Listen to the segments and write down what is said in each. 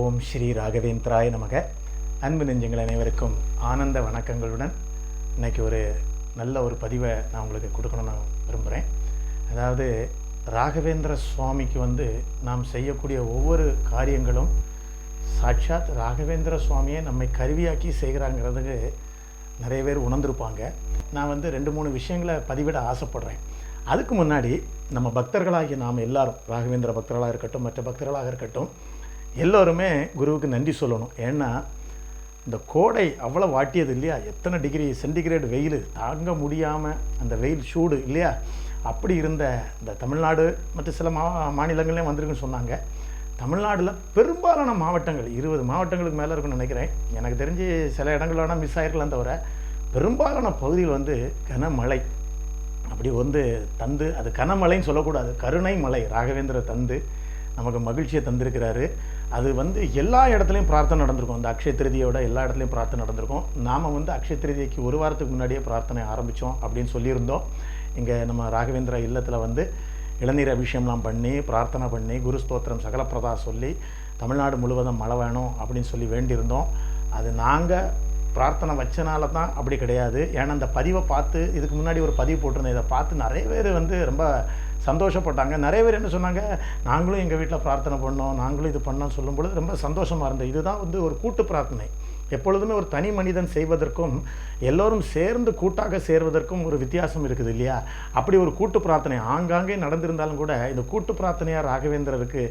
ஓம் ஸ்ரீ ராகவேந்திராய நமக. அன்பு நெஞ்சங்கள் அனைவருக்கும் ஆனந்த வணக்கங்களுடன் இன்றைக்கி ஒரு நல்ல ஒரு பதிவை நான் உங்களுக்கு கொடுக்கணும்னு விரும்புகிறேன் அதாவது ராகவேந்திர சுவாமிக்கு வந்து நாம் செய்யக்கூடிய ஒவ்வொரு காரியங்களும் சாட்சாத் ராகவேந்திர சுவாமியை நம்மை கருவியாக்கி செய்கிறாங்கிறதுக்கு நிறைய பேர் உணர்ந்திருப்பாங்க. நான் வந்து ரெண்டு மூணு விஷயங்களை பதிவிட ஆசைப்படுறேன். அதுக்கு முன்னாடி நம்ம பக்தர்களாகிய நாம் எல்லாரும் ராகவேந்திர பக்தர்களாக இருக்கட்டும் மற்ற பக்தர்களாக இருக்கட்டும் எல்லோருமே குருவுக்கு நன்றி சொல்லணும். ஏன்னா இந்த கோடை அவ்வளோ வாட்டியது இல்லையா? எத்தனை டிகிரி சென்டிகிரேட் வெயில்? தாங்க முடியாமல் அந்த வெயில் சூடு இல்லையா? அப்படி இருந்த இந்த தமிழ்நாடு மற்ற சில மா மாநிலங்கள்லேயும் வந்திருக்குன்னு சொன்னாங்க. தமிழ்நாட்டில் பெரும்பாலான மாவட்டங்கள் இருபது மாவட்டங்களுக்கு மேலே இருக்குன்னு நினைக்கிறேன். எனக்கு தெரிஞ்சு சில இடங்கள் வேணால் மிஸ் ஆகிருக்கலாம் தவிர பெரும்பாலான பகுதியில் வந்து கனமழை. அப்படி வந்து தந்து அது கனமழைன்னு சொல்லக்கூடாது. கருணை மலை ராகவேந்திர தந்து. நமக்கு மகிழ்ச்சியை தந்திருக்கிறாரு. அது வந்து எல்லா இடத்துலையும் பிரார்த்தனை நடந்திருக்கும். அந்த அக்ஷய திருதியோட எல்லா இடத்துலையும் பிரார்த்தனை நடந்திருக்கும். நாம் வந்து அக்ஷய திருதிக்கு ஒரு வாரத்துக்கு முன்னாடியே பிரார்த்தனை ஆரம்பித்தோம் அப்படின்னு சொல்லியிருந்தோம். இங்கே நம்ம ராகவேந்திர இல்லத்தில் வந்து இளநீர் அபிஷேகம்லாம் பண்ணி பிரார்த்தனை பண்ணி குரு ஸ்தோத்திரம் சகலப்பிரதா சொல்லி தமிழ்நாடு முழுவதும் மழை வேணும் அப்படின்னு சொல்லி வேண்டியிருந்தோம். அது நாங்கள் பிரார்த்தனை வச்சனால தான் அப்படி கிடையாது. ஏன்னா அந்த பதிவை பார்த்து இதுக்கு முன்னாடி ஒரு பதிவு போட்டிருந்தேன். இதை பார்த்து நிறைய பேர் வந்து ரொம்ப சந்தோஷப்பட்டாங்க. நிறைய பேர் என்ன சொன்னாங்க நாங்களும் எங்கள் வீட்டில் பிரார்த்தனை பண்ணோம் நாங்களும் இது பண்ணோம்னு சொல்லும் பொழுது ரொம்ப சந்தோஷமாக இருந்தது. இதுதான் வந்து ஒரு கூட்டு பிரார்த்தனை. எப்பொழுதுமே ஒரு தனி மனிதன் செய்வதற்கும் எல்லோரும் சேர்ந்து கூட்டாக சேர்வதற்கும் ஒரு வித்தியாசம் இருக்குது இல்லையா? அப்படி ஒரு கூட்டு பிரார்த்தனை ஆங்காங்கே நடந்திருந்தாலும் கூட இந்த கூட்டு பிரார்த்தனையாக ராகவேந்திரருக்கு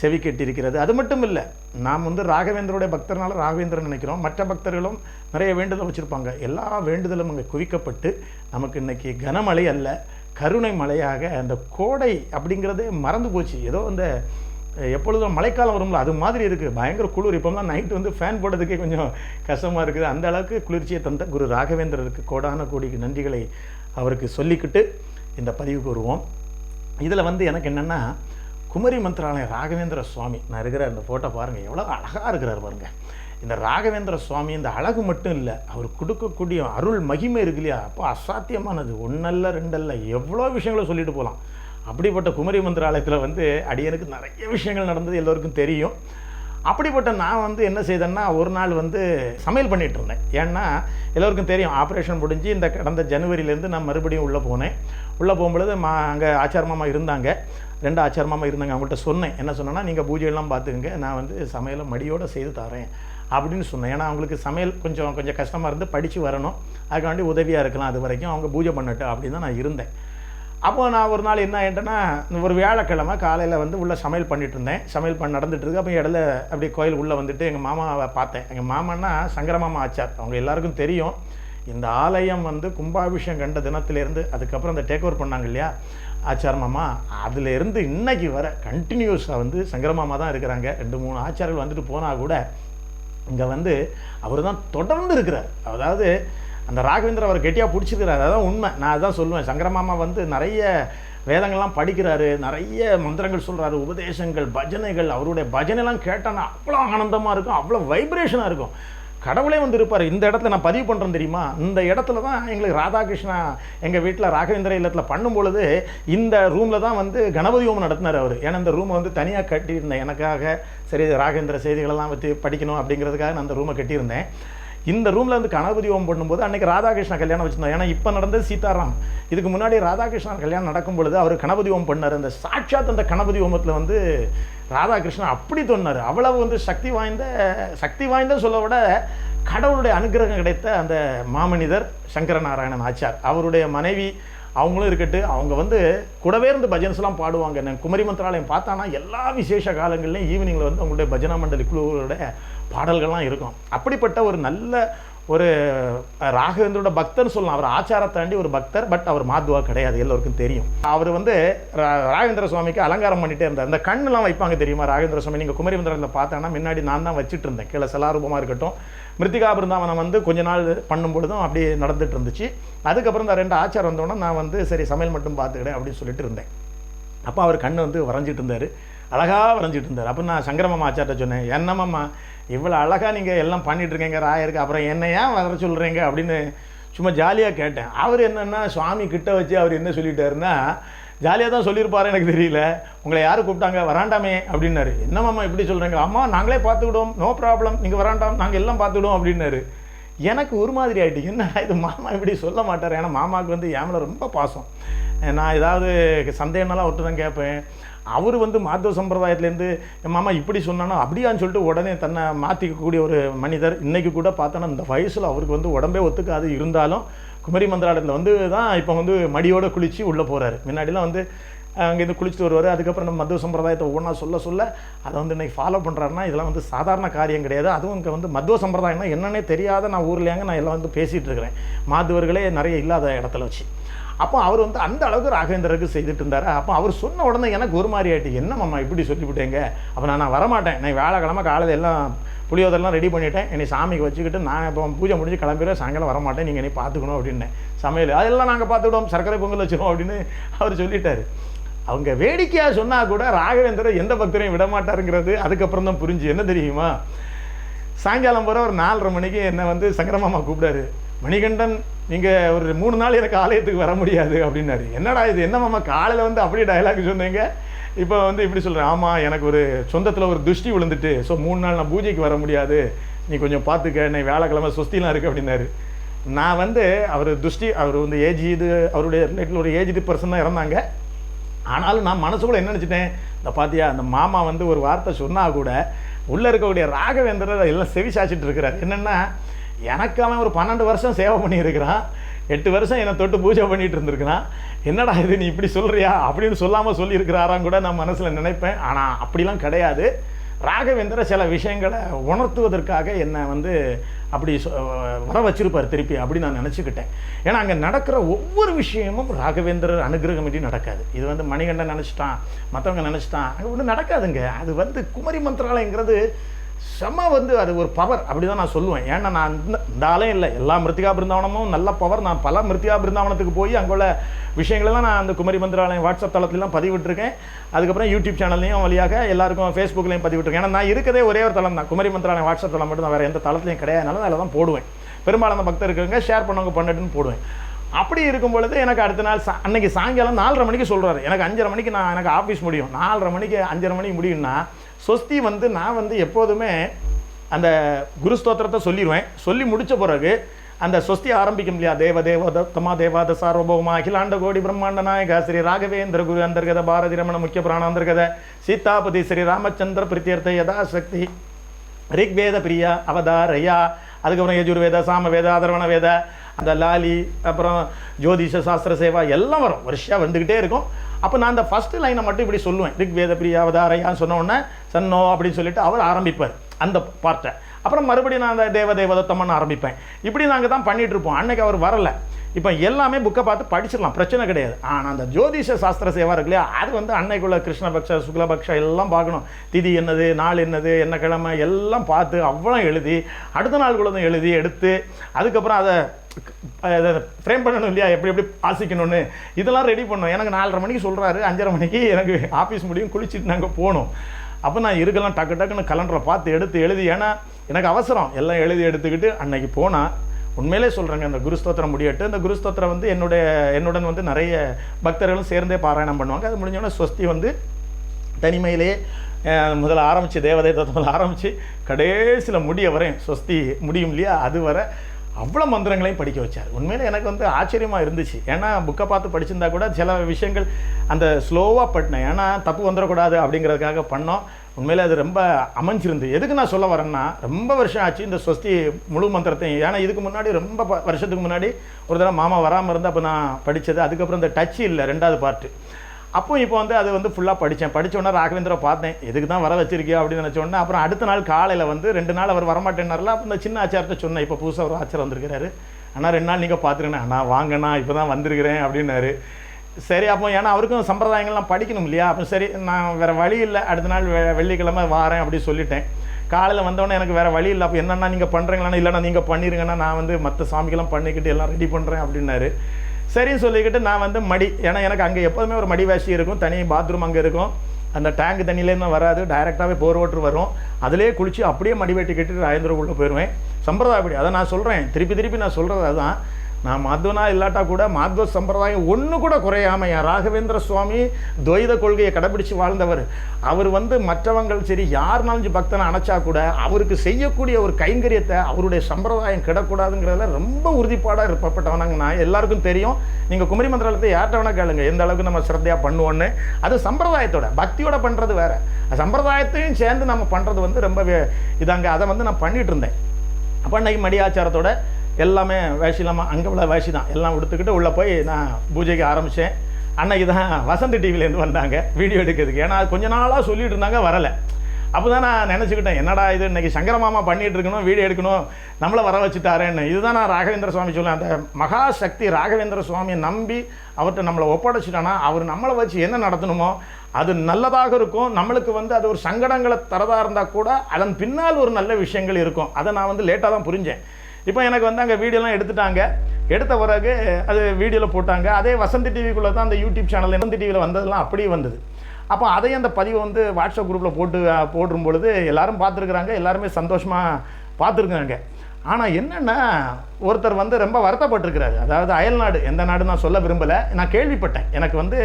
செவி கெட்டிருக்கிறது. அது மட்டும் இல்லை நாம் வந்து ராகவேந்தருடைய பக்தர்னால ராகவேந்திரன் நினைக்கிறோம். மற்ற பக்தர்களும் நிறைய வேண்டுதல் வச்சுருப்பாங்க. எல்லா வேண்டுதலும் அங்கே குவிக்கப்பட்டு நமக்கு இன்னைக்கு கனமழை அல்ல. கருணை மழையாக அந்த கோடை அப்படிங்கிறதே மறந்து போச்சு. ஏதோ அந்த எப்பொழுதும் மழைக்காலம் வரும்ல அது மாதிரி இருக்குது பயங்கர குளிர். இப்போலாம் நைட்டு வந்து ஃபேன் போடுறதுக்கே கொஞ்சம் கஷ்டமாக இருக்குது. அந்த அளவுக்கு குளிர்ச்சியை தந்த குரு ராகவேந்திரருக்கு கோடான கோடிக்கு நன்றிகளை அவருக்கு சொல்லிக்கிட்டு இந்த பதிவுக்கு வருவோம் இதில் வந்து எனக்கு என்னென்னா குமரி மந்திராலயம் ராகவேந்திர சுவாமி நான் இருக்கிற அந்த ஃபோட்டோ பாருங்கள் எவ்வளோ அழகாக இருக்கிறார் பாருங்கள் இந்த ராகவேந்திர சுவாமி இந்த அழகு மட்டும் இல்லை அவர் கொடுக்கக்கூடிய அருள் மகிமை இருக்கு இல்லையா? அப்போ அசாத்தியமானது. ஒன்றல்ல ரெண்டல்ல எவ்வளோ விஷயங்களை சொல்லிட்டு போகலாம் அப்படிப்பட்ட குமரி மந்திராலயத்தில் வந்து அடியனுக்கு நிறைய விஷயங்கள் நடந்தது எல்லோருக்கும் தெரியும். அப்படிப்பட்ட நான் வந்து என்ன செய்தேன்னா ஒரு நாள் வந்து சமையல் பண்ணிகிட்டு இருந்தேன். ஏன்னா எல்லோருக்கும் தெரியும் ஆப்ரேஷன் முடிஞ்சு இந்த கடந்த ஜனவரியிலேருந்து நான் மறுபடியும் உள்ளே போனேன். உள்ளே போகும்பொழுது மா அங்கே ஆச்சார மாமா இருந்தாங்க. ரெண்டு ஆச்சார மாமா இருந்தாங்க அவங்கள்ட்ட சொன்னேன். என்ன சொன்னேன்னா நீங்கள் பூஜையெல்லாம் பார்த்துக்கங்க. நான் வந்து சமையலை மடியோடு செய்து தரேன். அப்படின்னு சொன்னேன். ஏன்னா அவங்களுக்கு சமையல் கொஞ்சம் கொஞ்சம் கஷ்டமாக இருந்து படித்து வரணும். அதுக்காண்டி உதவியாக இருக்கலாம் அது வரைக்கும். அவங்க பூஜை பண்ணட்டும் அப்படின்னு தான் நான் இருந்தேன். அப்போ நான் ஒரு நாள் என்ன ஆகிட்டேன்னா ஒரு வியாழக்கிழமை காலையில் வந்து உள்ளே சமையல் பண்ணிட்டு இருந்தேன். சமையல் பண்ண நடந்துட்டு இருக்கு. அப்போ இடத்துல அப்படியே கோயில் உள்ளே வந்துட்டு எங்கள் மாமாவை பார்த்தேன். எங்கள் மாமான்னா சங்கரமாமா ஆச்சார். அவங்க எல்லாருக்கும் தெரியும். இந்த ஆலயம் வந்து கும்பாபிஷேகம் கண்ட தினத்திலேருந்து அதுக்கப்புறம் அந்த டேக் ஓவர் பண்ணாங்க இல்லையா ஆச்சார் மாமா. அதுலேருந்து இன்னைக்கு வர கண்டினியூஸாக வந்து சங்கரமாமா தான் இருக்கிறாங்க. ரெண்டு மூணு ஆச்சார்கள் வந்துட்டு போனால் கூட இங்கே வந்து அவர் தான் தொடர்ந்து இருக்கிறார். அதாவது அந்த ராகவேந்திர அவர் கெட்டியாக பிடிச்சிருக்கிறார். அதான் உண்மை. நான் அதான் சொல்லுவேன். சங்கரமாமா வந்து நிறைய வேதங்கள்லாம் படிக்கிறாரு. நிறைய மந்திரங்கள் சொல்கிறாரு உபதேசங்கள் பஜனைகள் அவருடைய பஜனைலாம் கேட்டால் அவ்வளோ ஆனந்தமாக இருக்கும். அவ்வளோ வைப்ரேஷனாக இருக்கும். கடவுளே வந்து இருப்பார் இந்த இடத்துல நான் பதிவு பண்ணுறேன் தெரியுமா? இந்த இடத்துல தான் எங்களுக்கு ராதாகிருஷ்ணா எங்கள் வீட்டில் ராகவேந்திர இல்லத்தில் பண்ணும்பொழுது இந்த ரூமில் தான் வந்து கணபதி ஹோமம் நடத்தினார் அவர். ஏன்னா இந்த ரூமை வந்து தனியாக கட்டியிருந்தேன். எனக்காக சரி ராகவேந்திர செய்திகளெல்லாம் வச்சு படிக்கணும் அப்படிங்கிறதுக்காக நான் அந்த ரூமை கட்டியிருந்தேன். இந்த ரூமில் வந்து கணபதி ஓம் பண்ணும்போது அன்றைக்கி ராதாகிருஷ்ணா கல்யாணம் வச்சுருந்தோம். ஏன்னா இப்போ நடந்தது சீதாராம். இதுக்கு முன்னாடி ராதாகிருஷ்ணா கல்யாணம் நடக்கும் பொழுது அவர் கணபதி ஓம் பண்ணார். அந்த சாட்சாத் அந்த கணபதி ஓமத்தில் வந்து ராதாகிருஷ்ணன் அப்படி சொன்னார் அவ்வளவு வந்து சக்தி வாய்ந்த சக்தி வாய்ந்த சொல்ல விட கடவுளுடைய அனுகிரகம் கிடைத்த அந்த மாமனிதர் சங்கர நாராயணன் ஆச்சார். அவருடைய மனைவி அவங்களும் இருக்கட்டு அவங்க வந்து கூடவே இருந்து பஜன்ஸ்லாம் பாடுவாங்க. நான் குமரி மந்திராலயம் பார்த்தானா எல்லா விசேஷ காலங்கள்லையும் ஈவினிங்கில் வந்து அவங்களுடைய பஜனா மண்டலி குழுவோட பாடல்கள்லாம் இருக்கும். அப்படிப்பட்ட ஒரு நல்ல ஒரு ராகவேந்திரோட பக்தர்னு சொல்லலாம். அவர் ஆச்சாரத்தை தாண்டி ஒரு பக்தர் பட் அவர் மாதுவா கிடையாது எல்லோருக்கும் தெரியும். அவர் வந்து ரா- ராகவேந்திர சுவாமிக்கு அலங்காரம் பண்ணிட்டே இருந்தார். அந்த கண்ணெலாம் வைப்பாங்க தெரியுமா? ராகவேந்திர சுவாமி நீங்கள் குமரி மந்திரத்தில் பார்த்தோன்னா முன்னாடி நான் தான் வச்சுட்டு இருந்தேன். கீழே சிலாரூபமாக இருக்கட்டும். மிருத்திகா பிருந்தாவனம் வந்து கொஞ்ச நாள் பண்ணும்பொழுதும் அப்படி அப்படியே நடந்துட்டு இருந்துச்சு. அதுக்கப்புறம் இந்த ரெண்டு ஆச்சாரம் வந்தோடனே நான் வந்து சரி சமையல் மட்டும் பார்த்துக்கிட்டேன் அப்படின்னு சொல்லிட்டு இருந்தேன். அப்போ அவர் கண் வந்து வரைஞ்சிட்டு இருந்தார். அழகாக வரைஞ்சிட்டு இருந்தார். அப்போ நான் சங்கரமாமா ஆச்சார்ட்ட சொன்னேன். என்னம்மா இவ்வளோ அழகாக நீங்கள் எல்லாம் பண்ணிகிட்ருக்கீங்க இருக்கீங்க ராயருக்கு. அப்புறம் என்ன ஏன் வர சொல்கிறீங்க அப்படின்னு சும்மா ஜாலியாக கேட்டேன். அவர் என்னென்னா சுவாமி கிட்ட வச்சு அவர் என்ன சொல்லிட்டாருன்னா ஜாலியாக தான் சொல்லியிருப்பாரு எனக்கு தெரியல. உங்களை யார் கூப்பிட்டாங்க? வராண்டாமே அப்படின்னாரு. என்ன மாமா இப்படி சொல்கிறீங்க அம்மா நாங்களே பார்த்துக்கிடுவோம். No problem. நீங்கள் வராண்டாம். நாங்கள் எல்லாம் பார்த்துக்கிடுவோம் அப்படின்னாரு. எனக்கு ஒரு மாதிரி ஆகிட்டு என்ன இது? மாமா இப்படி சொல்ல மாட்டார். ஏன்னா மாமாவுக்கு வந்து என் ரொம்ப பாசம். நான் ஏதாவது சந்தேகம்னாலும் அவர்கிட்ட தான் கேட்பேன். அவர் வந்து மாதவ சம்பிரதாயத்துலேருந்து என் மாமா இப்படி சொன்னானோ அப்படியான்னு சொல்லிட்டு உடனே தன்னை மாற்றிக்கக்கூடிய ஒரு மனிதர் இன்றைக்கி கூட பார்த்தோன்னா இந்த வயசில் அவருக்கு வந்து உடம்பே ஒத்துக்காது இருந்தாலும் குமரி மந்திராலயத்தில் வந்து தான் இப்போ வந்து மடியோடு குளித்து உள்ளே போகிறாரு முன்னாடிலாம் வந்து அங்கேருந்து குளிச்சுட்டு வருவார். அதுக்கப்புறம் நம்ம மதுவ சம்பிரதாயத்தை ஒவ்வொன்றா சொல்ல சொல்ல அதை வந்து இன்றைக்கி ஃபாலோ பண்ணுறாருன்னா இதெல்லாம் வந்து சாதாரண காரியம் கிடையாது. அதுவும் இங்கே வந்து மதுவ சம்பிரதாயம்னா என்னன்னே தெரியாத நான் ஊர்லேயாங்க நான் எல்லாம் வந்து பேசிகிட்டு இருக்கிறேன். மாதுவர்களே நிறைய இல்லாத இடத்துல வச்சு. அப்போ அவர் வந்து அந்த அளவுக்கு ராகவேந்தருக்கு செய்துட்டு இருந்தார் அப்போ அவர் சொன்ன உடனே எனக்கு ஒரு மாதிரி ஆகிட்டு என்ன மாமா இப்படி சொல்லிவிட்டேங்க? அப்போ நான் நான் வரமாட்டேன். நான் வேலைக்கிழமை காலையில் எல்லாம் புளியோதெல்லாம் ரெடி பண்ணிட்டேன். என்னை சாமிக்கு வச்சுக்கிட்டு நான் இப்போ பூஜை முடிஞ்சு கிளம்பிடுவேன் சாயங்காலம் வரமாட்டேன். நீங்கள் என்னை பார்த்துக்கணும் அப்படின்னேன். சமையல் அதெல்லாம் நாங்கள் பார்த்துக்கிடுவோம். சர்க்கரை பொங்கல் வச்சிருவோம் அப்படின்னு அவர் சொல்லிட்டார். அவங்க வேடிக்கையாக சொன்னால் கூட ராகவேந்திரர் எந்த பக்தரையும் விட மாட்டாருங்கிறது அதுக்கப்புறம் தான் புரிஞ்சு. என்ன தெரியுமா? சாயங்காலம் போகிற ஒரு நாலரை மணிக்கு என்னை வந்து சங்கரமாமா கூப்பிடாரு. மணிகண்டன் நீங்கள் ஒரு மூணு நாள் எனக்கு ஆலயத்துக்கு வர முடியாது அப்படின்னாரு. என்னடா இது? என்ன மாமா காலையில் வந்து அப்படியே டயலாக் சொன்னீங்க? இப்போ வந்து இப்படி சொல்கிறேன் ஆமாம் எனக்கு ஒரு சொந்தத்தில் ஒரு துஷ்டி விழுந்துட்டு ஸோ மூணு நாள் நான் பூஜைக்கு வர முடியாது. நீ கொஞ்சம் பார்த்துக்க என்னை வேலைக்கிழமை சுஸ்திலாம் இருக்குது அப்படின்னாரு. நான் வந்து அவர் துஷ்டி அவர் வந்து ஏஜ் இது அவருடைய ரிலேட்டில் ஒரு ஏஜ்டு பர்சன் தான் இறந்தாங்க. ஆனாலும் நான் மனசுக்குள்ள என்ன நினச்சிட்டேன்? இந்த பாத்தியா அந்த மாமா வந்து ஒரு வார்த்தை சொன்னால் கூட உள்ளே இருக்கக்கூடிய ராகவேந்திரர் எல்லாம் செவி சாய்ச்சிட்டு இருக்கிறார். என்னென்னா எனக்கு அவன் ஒரு பன்னெண்டு வருஷம் சேவை பண்ணியிருக்கிறான். எட்டு வருஷம் என்னை தொட்டு பூஜை பண்ணிகிட்டு இருந்திருக்கிறான். என்னடா இது நீ இப்படி சொல்கிறியா அப்படின்னு சொல்லாமல் சொல்லியிருக்கிறாராம் கூட நான் மனசில் நினைப்பேன். ஆனால் அப்படிலாம் கிடையாது. ராகவேந்திர சில விஷயங்களை உணர்த்துவதற்காக என்னை வந்து அப்படி சொ- வர வச்சிருப்பார் திருப்பி அப்படி நான் நினச்சிக்கிட்டேன். ஏன்னா அங்கே நடக்கிற ஒவ்வொரு விஷயமும் ராகவேந்திரர் இப்படி நடக்காது. இது வந்து மணிகண்டன் நினச்சிட்டான் மற்றவங்க நினச்சிட்டான். அங்கே ஒன்றும் நடக்காதுங்க. அது வந்து குமரி மந்திராலயங்கிறது செம்ம வந்து அது ஒரு பவர் அப்படி தான் நான் சொல்லுவேன். ஏன்னா நான் இந்த இந்த ஆளே இல்லை. எல்லா மிருத்திகா பிருந்தாவனமும் நல்ல பவர் நான் பல மிருத்திகா பிருந்தாவனத்துக்கு போய் அங்குள்ள விஷயங்களெல்லாம் நான் அந்த குமரி மந்திராலயம் வாட்ஸ்அப் தளத்திலாம் பதிவிட்டுருக்கேன். அதுக்கப்புறம் யூடியூப் சேனல்லையும் வழியாக எல்லாருக்கும் ஃபேஸ்புக்லையும் பதிவிட்டுருக்கேன். ஏன்னா நான் இருக்கதே ஒரே ஒரு தளம் தான். குமரி மந்திராலயம் வாட்ஸ்அப் தளம் மட்டும் தான். வேறு எந்த தளத்துலையும் கிடையாதுனால அதில் தான் போடுவேன். பெரும்பாலான பக்தர் இருக்கிறவங்க ஷேர் பண்ணவங்க பண்ணட்டுன்னு போடுவேன். அப்படி இருக்கும் பொழுது எனக்கு அடுத்த நாள் சா அன்னைக்கு சாயங்காலம் நாலரை மணிக்கு சொல்கிறாரு எனக்கு அஞ்சரை மணிக்கு நான் எனக்கு ஆஃபீஸ் முடியும். நாலரை மணிக்கு அஞ்சரை மணிக்கு முடியும்னா ஸ்வஸ்தி வந்து நான் வந்து எப்போதுமே அந்த குரு ஸ்தோத்திரத்தை சொல்லிடுவேன் சொல்லி முடித்த பிறகு அந்த ஸ்வஸ்தி ஆரம்பிக்கும் இல்லையா? தேவ தேவ தேவாத சார்வபௌமா அகிலாண்ட கோடி பிரம்மாண்ட நாயக ஸ்ரீ ராகவேந்திர குரு அந்தர்கத பாரதி ரமண முக்கிய பிராணாந்தர்கத சீதாபதி ஸ்ரீ ராமச்சந்திர பிரித்தியர்த்த யதாசக்தி ரிக்வேத பிரியா அவதாரயா அதுக்கப்புறம் யஜுர்வேத சாமவேத அதர்வண வேத அந்த லாலி அப்புறம் ஜோதிஷ சாஸ்திர சேவா எல்லாம் வரும். வருஷா வந்துக்கிட்டே இருக்கும். அப்போ நான் அந்த ஃபஸ்ட்டு லைனை மட்டும் இப்படி சொல்லுவேன். ரிக்வேத பிரியா அவதாரையான்னு சொன்ன உடனே சன்னோ அப்படின்னு சொல்லிட்டு அவர் ஆரம்பிப்பார் அந்த பார்ட்டை அப்புறம் மறுபடியும் நான் அந்த தேவ தேவதத்தம்மன் ஆரம்பிப்பேன். இப்படி நாங்கள் தான் பண்ணிகிட்ருப்போம் இருப்போம். அன்னைக்கு அவர் வரல. இப்போ எல்லாமே புக்கை பார்த்து படிச்சிடலாம் பிரச்சனை கிடையாது. ஆனால் அந்த ஜோதிஷ சாஸ்திர சேவா இருக்கு இல்லையா? அது வந்து அன்னைக்குள்ள கிருஷ்ணபக்ஷ சுக்லபக்ஷ எல்லாம் பார்க்கணும். திதி என்னது நாள் என்னது என்ன கிழமை எல்லாம் பார்த்து அவ்வளோ எழுதி அடுத்த நாள் நாளுக்குள்ளதும் எழுதி எடுத்து அதுக்கப்புறம் அதை ஃப்ரேம் பண்ணணும் இல்லையா? எப்படி எப்படி ஆசிக்கணும்னு. இதெல்லாம் ரெடி பண்ணோம் எனக்கு நாலரை மணிக்கு சொல்கிறாரு அஞ்சரை மணிக்கு எனக்கு ஆஃபீஸ் முடியும் குளிச்சுட்டு நாங்கள் போகணும். அப்போ நான் இருக்கலாம் டக்கு டக்குன்னு கலண்டரை பார்த்து எடுத்து எழுதி ஏன்னா எனக்கு அவசரம். எல்லாம் எழுதி எடுத்துக்கிட்டு அன்னைக்கு போனால் உண்மையிலே சொல்கிறேங்க அந்த குருஸ்தோத்திரம் முடியட்டு அந்த குருஸ்தோத்திரம் வந்து என்னுடைய என்னுடன் வந்து நிறைய பக்தர்களும் சேர்ந்தே பாராயணம் பண்ணுவாங்க. அது முடிஞ்சோடனே ஸ்வஸ்தி வந்து தனிமையிலேயே முதல்ல ஆரம்பித்து தேவதை தத்துவத்தில் ஆரம்பித்து கடைசியில் முடிய வரையும் ஸ்வஸ்தி முடியும் இல்லையா? அது வரை அவ்வளோ மந்திரங்களையும் படிக்க வச்சார். உண்மையில் எனக்கு வந்து ஆச்சரியமாக இருந்துச்சு. ஏன்னா புக்கை பார்த்து படிச்சிருந்தா கூட சில விஷயங்கள் அந்த ஸ்லோவாக பட்டினேன். ஏன்னா தப்பு வந்துடக்கூடாது அப்படிங்கிறதுக்காக பண்ணோம். உண்மையில் அது ரொம்ப அமைஞ்சிருந்து எதுக்கு நான் சொல்ல வரேன்னா ரொம்ப வருஷம் ஆச்சு இந்த ஸ்வஸ்தி முழு மந்திரத்தையும். ஏன்னா இதுக்கு முன்னாடி ரொம்ப ப- வருஷத்துக்கு முன்னாடி ஒரு தடவை மாமா வராமல் இருந்தால் அப்போ நான் படித்தது அதுக்கப்புறம் இந்த டச் இல்லை ரெண்டாவது பார்ட்டு அப்போ இப்போ வந்து அது வந்து ஃபுல்லாக படித்தேன் படித்தோடனே ராகவேந்திரா பார்த்தேன். எதுக்கு தான் வர வச்சிருக்கியா அப்படின்னு நினச்ச அப்புறம் அடுத்த நாள் காலையில் வந்து ரெண்டு நாள் அவர் வரமாட்டேன்னார்ல அப்போ இந்த சின்ன ஆச்சாரத்தை சொன்னேன். இப்போ புதுசாக ஒரு ஆச்சாரம் வந்திருக்கிறாரு. ஆனால் ரெண்டு நாள் நீங்கள் பார்த்துருக்கேன் அண்ணா வாங்கண்ணா இப்போ தான் வந்திருக்கிறேன் அப்படின்னாரு. சரி அப்போ ஏன்னா அவருக்கும் சம்பிரதாயங்கள்லாம் படிக்கணும் இல்லையா? அப்போ சரி நான் வேறு வழி இல்லை. அடுத்த நாள் வெ வெள்ளிக்கிழமை வாரேன் அப்படி சொல்லிட்டேன். காலையில் வந்தோடனே எனக்கு வேறு வழி இல்லை. அப்போ என்னென்னா நீங்கள் பண்ணுறீங்களாண்ணா இல்லைனா நீங்கள் பண்ணிடுங்கன்னா நான் வந்து மற்ற சாமிக்கெல்லாம் பண்ணிக்கிட்டு எல்லாம் ரெடி பண்ணுறேன் அப்படின்னாரு. சரின்னு சொல்லிக்கிட்டு நான் வந்து மடி ஏன்னா எனக்கு அங்கே எப்போதுமே ஒரு மடி வேஷ்டி இருக்கும். தனி பாத்ரூம் அங்கே இருக்கும். அந்த டேங்க் தண்ணியிலேருந்து வராது. டைரெக்டாகவே போர் வாட்டர் வரும். அதிலே குளித்து அப்படியே மடி வெட்டி கட்டிட்டு ராயந்திரக்குள்ளே போயிடுவேன். சம்பிரதாயப்படி அதை நான் சொல்கிறேன் திருப்பி திருப்பி நான் சொல்கிறது அதுதான். நான் மாத்வனா இல்லாட்டா கூட மாத்வ சம்பிரதாயம் ஒன்று கூட குறையாம என் ராகவேந்திர சுவாமி துவைத கொள்கையை கடைபிடிச்சு வாழ்ந்தவர். அவர் வந்து மற்றவங்கள் சரி யாருனாலும் பக்தனை அணைச்சா கூட அவருக்கு செய்யக்கூடிய ஒரு கைங்கரியத்தை அவருடைய சம்பிரதாயம் கிடக்கூடாதுங்கிறதுல ரொம்ப உறுதிப்பாடாக இருப்பப்பட்டவனாங்க நான். எல்லாருக்கும் தெரியும். நீங்கள் குமரி மந்திரத்தை யார்கிட்ட வேணால் கேளுங்க. எந்த அளவுக்கு நம்ம சிரத்தையாக பண்ணுவோன்னு. அது சம்பிரதாயத்தோட பக்தியோட பண்ணுறது வேறு. சம்பிரதாயத்தையும் சேர்ந்து நம்ம பண்ணுறது வந்து ரொம்ப இதாங்க. அதை வந்து நான் பண்ணிகிட்டு இருந்தேன். அப்போ அன்னைக்கு மடி ஆச்சாரத்தோட எல்லாமே வேஷி இல்லாமல் அங்கே உள்ள வேஷி தான். எல்லாம் உடுத்துக்கிட்டு உள்ளே போய் நான் பூஜைக்கு ஆரம்பித்தேன் அன்னைக்கு தான் வசந்த் டிவிலேருந்து வந்தாங்க வீடியோ எடுக்கிறதுக்கு. ஏன்னா அது கொஞ்ச நாளாக சொல்லிட்டு இருந்தாங்க வரலை. அப்போ தான் நான் நினச்சிக்கிட்டேன் என்னடா இது இன்னைக்கு சங்கர மாமா இருக்கணும் வீடியோ எடுக்கணும் நம்மளை வர வச்சுட்டாருன்னு. இதுதான் நான் ராகவேந்திர சுவாமி சொல்லுவேன். அந்த மகாசக்தி ராகவேந்திர சுவாமியை நம்பி அவர்கிட்ட நம்மளை ஒப்படைச்சிட்டோன்னா அவர் நம்மளை வச்சு என்ன நடத்தணுமோ அது நல்லதாக இருக்கும். நம்மளுக்கு வந்து அது ஒரு சங்கடங்களை தரதாக இருந்தால் கூட அதன் பின்னால் ஒரு நல்ல விஷயங்கள் இருக்கும். அதை நான் வந்து லேட்டாக தான் புரிஞ்சேன். இப்போ எனக்கு வந்து அங்கே வீடியோலாம் எடுத்துட்டாங்க. எடுத்த பிறகு அது வீடியோவில் போட்டாங்க. அதே வசந்தி டிவிக்குள்ளே தான் அந்த யூடியூப் சேனல் வசந்தி டிவியில் வந்ததெல்லாம் அப்படியே வந்தது. அப்போ அதையும் அந்த பதிவை வந்து வாட்ஸ்அப் குரூப்பில் போட்டு போடும்பொழுது எல்லோரும் பொழுது பார்த்துருக்குறாங்க. எல்லாருமே சந்தோஷமாக பார்த்துருக்காங்க. ஆனால் என்னென்னா ஒருத்தர் வந்து ரொம்ப வருத்தப்பட்டிருக்கிறாரு. அதாவது அயல்நாடு எந்த நாடு நான் சொல்ல விரும்பலை. நான் கேள்விப்பட்டேன். எனக்கு வந்து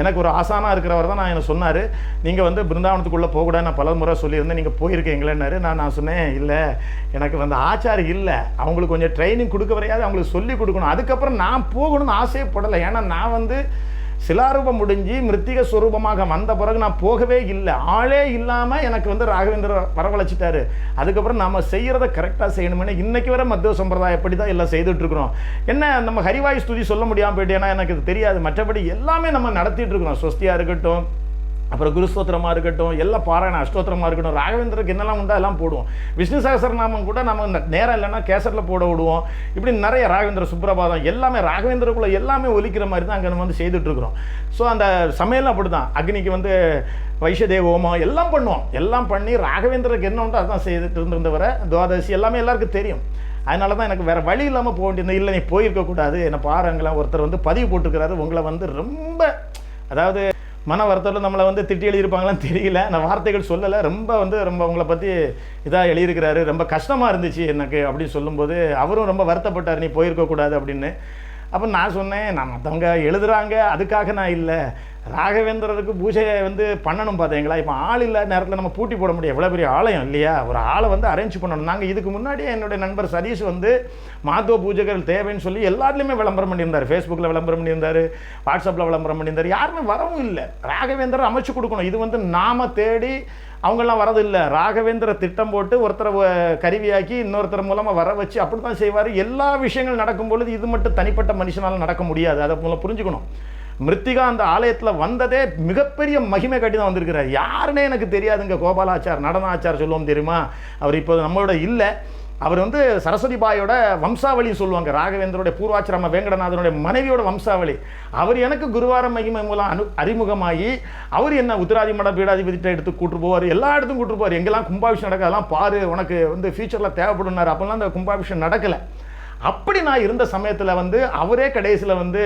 எனக்கு ஒரு ஆசானாக இருக்கிறவர் தான் நான் என்ன சொன்னார். நீங்கள் வந்து பிருந்தாவனத்துக்குள்ளே போகக்கூடாது நான் பல முறை சொல்லியிருந்தேன். நீங்கள் போயிருக்கீங்களேன்னாரு. நான் நான் சொன்னேன் இல்லை எனக்கு வந்து ஆச்சாரி இல்லை. அவங்களுக்கு கொஞ்சம் ட்ரைனிங் கொடுக்க வரையாது அவங்களுக்கு சொல்லி கொடுக்கணும். அதுக்கப்புறம் நான் போகணும்னு ஆசைப்படலை ஏன்னா நான் வந்து சிலாரூபம் முடிஞ்சு மிருத்திக ஸ்வரூபமாக வந்த பிறகு நான் போகவே இல்லை. ஆளே இல்லாமல் எனக்கு வந்து ராகவேந்திரர் வரவழைச்சிட்டாரு. அதுக்கப்புறம் நம்ம செய்கிறத கரெக்டாக செய்யணும்னு இன்றைக்கி வரை மத்திய சம்பிரதாயப்படி தான் எல்லாம் செய்துட்ருக்குறோம் என்ன நம்ம ஹரிவாய் ஸ்துதி சொல்ல முடியாமல் போயிட்டு ஏன்னா எனக்கு இது தெரியாது. மற்றபடி எல்லாமே நம்ம நடத்திட்டு இருக்கிறோம் ஸ்வஸ்தியாக இருக்கட்டும் அப்புறம் குருஸ்தோத்திரமாக இருக்கட்டும் எல்லாம் பாராயண அஷ்டோத்திரமாக இருக்கட்டும் ராகவேந்திரருக்கு என்னெல்லாம் உண்டோ எல்லாம் போடுவோம். விஷ்ணு சகசரநாமம் கூட நம்ம இந்த நேரம் இல்லைன்னா கேசரில் போட விடுவோம். இப்படி நிறைய ராகவேந்திர சுப்ரபாதம் எல்லாமே ராகவேந்திரக்குள்ளே எல்லாமே ஒலிக்கிற மாதிரி தான் அங்கே நம்ம வந்து செய்துட்ருக்குறோம் ஸோ அந்த சமையலும் அப்படி தான் அக்னிக்கு வந்து வைஷதேவ ஹோமம் எல்லாம் பண்ணுவோம். எல்லாம் பண்ணி ராகவேந்திரருக்கு என்ன உண்டோ அதான் செய்துட்டு இருந்திருந்தவரை துவாதசி எல்லாமே எல்லாருக்கும் தெரியும். அதனால தான் எனக்கு வேறு வழி இல்லாமல் போக வேண்டியது இல்லை நீ போயிருக்கக்கூடாது என்னை பாருங்களேன். ஒருத்தர் வந்து பதிவு போட்டுக்கிறாரு உங்களை வந்து ரொம்ப அதாவது மன வருத்தத்தில் நம்மளை வந்து திட்டி எழுதியிருப்பாங்களான்னு தெரியல. நான் வார்த்தைகள் சொல்லலை. ரொம்ப வந்து ரொம்ப உங்களை பற்றி இதாக எழுதியிருக்கிறாரு. ரொம்ப கஷ்டமாக இருந்துச்சு எனக்கு அப்படின்னு சொல்லும்போது அவரும் ரொம்ப வருத்தப்பட்டார். நீ போயிருக்கக்கூடாது அப்படின்னு. அப்போ நான் சொன்னேன் நான் மற்றவங்க எழுதுகிறாங்க அதுக்காக நான் இல்லை. ராகவேந்திரருக்கு பூஜையை வந்து பண்ணணும் பார்த்தீங்களா இப்போ ஆள் இல்லாத நேரத்தில் நம்ம பூட்டி போட முடியும். எவ்வளோ பெரிய ஆலயம் இல்லையா? ஒரு ஆளை வந்து அரேஞ்ச் பண்ணணும். நாங்கள் இதுக்கு முன்னாடியே என்னுடைய நண்பர் சதீஷ் வந்து மாத்துவ பூஜைகள் தேவைன்னு சொல்லி எல்லாத்துலேயுமே விளம்பரம் பண்ணியிருந்தார். ஃபேஸ்புக்கில் விளம்பரம் பண்ணியிருந்தார் வாட்ஸ்அப்பில் விளம்பரம் பண்ணியிருந்தார். யாருமே வரவும் இல்லை. ராகவேந்திரர் அமைச்சு கொடுக்கணும். இது வந்து நாம தேடி அவங்கெல்லாம் வரதில்லை. ராகவேந்திர திட்டம் போட்டு ஒருத்தரை கருவியாக்கி இன்னொருத்தர் மூலமாக வர வச்சு அப்படி தான் செய்வார். எல்லா விஷயங்கள் நடக்கும் பொழுது இது மட்டும் தனிப்பட்ட மனுஷனால் நடக்க முடியாது. அதை மூலம் புரிஞ்சுக்கணும். மிருத்திகா அந்த ஆலயத்தில் வந்ததே மிகப்பெரிய மகிமை காட்டி தான் வந்திருக்கிறார். யாருன்னே எனக்கு தெரியாதுங்க. கோபாலாச்சார் நடன ஆச்சார் சொல்லுவோம் தெரியுமா? அவர் இப்போ நம்மளோட இல்லை. அவர் வந்து சரஸ்வதி பாயோட வம்சாவளின்னு சொல்லுவாங்க. ராகவேந்தருடைய பூர்வாச்சிரம வேங்கடநாதனுடைய மனைவியோட வம்சாவளி. அவர் எனக்கு குருவார மகிமை மூலம் அனு அறிமுகமாகி அவர் என்ன உத்தராதி மட பீடாதிபதிட்ட எடுத்து கூட்டு போவார் எல்லா இடத்துக்கும் கூட்டு போவார் எங்கெல்லாம் கும்பாபிஷேகம் நடக்க அதெல்லாம் பாரு உனக்கு வந்து ஃபியூச்சரில் தேவைப்படுனார் அப்போல்லாம் அந்த கும்பாபிஷேகம் நடக்கலை. அப்படி நான் இருந்த சமயத்தில் வந்து அவரே கடைசியில் வந்து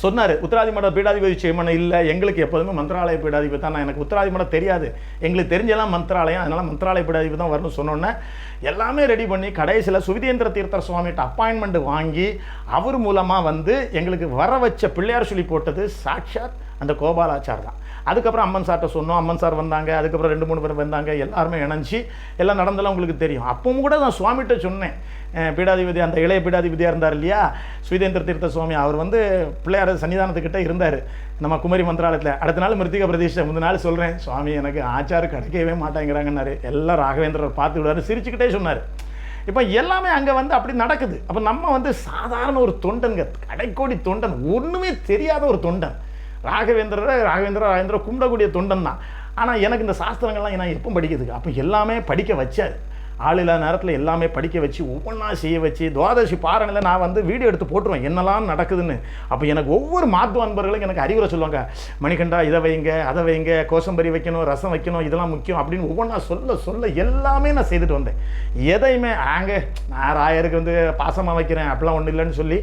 சொன்னார் உத்தராதி மட பீடாதிபதி செய்யமன இல்லை எங்களுக்கு எப்போதுமே மந்திராலய பீடாதிபதி தான். நான் எனக்கு உத்தராதி மடம் தெரியாது. எங்களுக்கு தெரிஞ்செல்லாம் மந்திராலயம் அதனால் மந்திராலய பீடாதிபதி தான் வரணும்னு சொன்னோன்னே எல்லாமே ரெடி பண்ணி கடைசியில் சுவிதேந்திர தீர்த்தர் சுவாமிகிட்ட அப்பாயின்மெண்ட் வாங்கி அவர் மூலமாக வந்து எங்களுக்கு வர வச்ச பிள்ளையார் சொல்லி போட்டது சாட்சாத் அந்த கோபாலாச்சார் தான். அதுக்கப்புறம் அம்மன் சார்கிட்ட சொன்னோம். அம்மன் சார் வந்தாங்க. அதுக்கப்புறம் ரெண்டு மூணு பேர் வந்தாங்க. எல்லாருமே இணைஞ்சி எல்லாம் நடந்தெல்லாம் உங்களுக்கு தெரியும். அப்பவும் கூட நான் சுவாமிகிட்ட சொன்னேன். பீடாதிபதி அந்த இளைய பீடாதிபதியாக இருந்தார் இல்லையா? சுவிதேந்திர தீர்த்த சுவாமி அவர் வந்து பிள்ளையார் சன்னிதானத்துக்கிட்ட இருந்தார். நம்ம குமரி மந்திராலயத்தில். அடுத்த நாள் மிருத்திக பிரதிஷ்டை. முந்த நாள் சொல்கிறேன் சுவாமி எனக்கு ஆச்சாரம் கிடைக்கவே மாட்டேங்கிறாங்கன்னாரு. எல்லாம் ராகவேந்திரர் பார்த்து விடுவாரு. சிரிச்சுக்கிட்டே சொன்னார். இப்போ எல்லாமே அங்கே வந்து அப்படி நடக்குது. அப்போ நம்ம வந்து சாதாரண ஒரு தொண்டனுங்க. கடைக்கோடி தொண்டன். ஒன்றுமே தெரியாத ஒரு தொண்டன். ராகவேந்திரரை ராகவேந்திர ராகவேந்திர கும்பிடக்கூடிய தொண்டன் தான். ஆனால் எனக்கு இந்த சாஸ்திரங்கள்லாம் நான் எப்போ படிக்கிறதுக்கு. அப்போ எல்லாமே படிக்க வச்சாரு. ஆள் இல்லாத நேரத்தில் எல்லாமே படிக்க வச்சு ஒவ்வொன்றா செய்ய வச்சு துவாதசி பாரணியில் நான் வந்து வீடியோ எடுத்து போட்டுருவேன். என்னெல்லாம் நடக்குதுன்னு. அப்போ எனக்கு ஒவ்வொரு மாத்து அன்பர்களும் எனக்கு அறிவுரை சொல்லுவாங்க. மணிகண்டா இதை வைங்க அதை வைங்க கோசம்பரி வைக்கணும் ரசம் வைக்கணும் இதெல்லாம் முக்கியம் அப்படின்னு ஒவ்வொன்றா சொல்ல சொல்ல எல்லாமே நான் செய்துட்டு வந்தேன். எதையுமே ஆங்க நான் ராயருக்கு வந்து பாசமாக வைக்கிறேன் அப்படிலாம் ஒன்றும் இல்லைன்னு சொல்லி